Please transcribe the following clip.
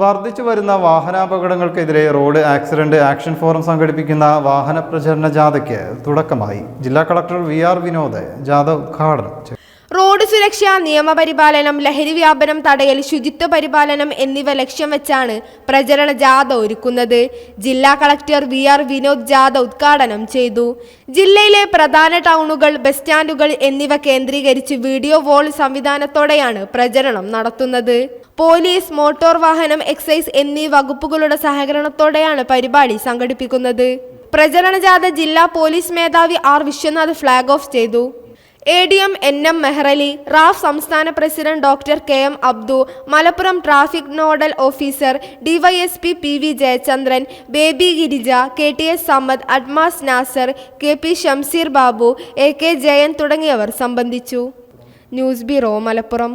വർദ്ധിച്ചു വരുന്ന വാഹനാപകടങ്ങൾക്കെതിരെ റോഡ് ആക്സിഡന്റ് ആക്ഷൻ ഫോറം സംഘടിപ്പിക്കുന്ന വാഹന പ്രചരണ ജാഥയ്ക്ക് തുടക്കമായി. ജില്ലാ കളക്ടർ വി ആർ വിനോദ് ജാഥ ഉദ്ഘാടനം ചെയ്തു. റോഡ് സുരക്ഷ നിയമപരിപാലനം ലഹരി വ്യാപനം തടയൽ ശുചിത്വ പരിപാലനം എന്നിവ ലക്ഷ്യം വെച്ചാണ് പ്രചരണ ജാഥ ഒരുക്കുന്നത്. ജില്ലാ കളക്ടർ വി ആർ വിനോദ് ജാഥ ഉദ്ഘാടനം ചെയ്തു. ജില്ലയിലെ പ്രധാന ടൗണുകൾ ബസ് സ്റ്റാൻഡുകൾ എന്നിവ കേന്ദ്രീകരിച്ച് വീഡിയോ വോൾ സംവിധാനത്തോടെയാണ് പ്രചരണം നടത്തുന്നത്. പോലീസ് മോട്ടോർ വാഹനം എക്സൈസ് എന്നീ വകുപ്പുകളുടെ സഹകരണത്തോടെയാണ് പരിപാടി സംഘടിപ്പിക്കുന്നത്. പ്രചരണ ജാഥ ജില്ലാ പോലീസ് മേധാവി ആർ വിശ്വനാഥ് ഫ്ളാഗ് ഓഫ് ചെയ്തു. A D M N M Mehrali RAF സംസ്ഥാന president doctor K M Abdu Malappuram traffic nodal officer DYSP P V Jayachandran Baby Girija K T S Samad അഡ്മാസ് Nasar K P Shamseer Babu A K Jayan തുടങ്ങിയവർ സംബന്ധിച്ചു. News bureau Malappuram.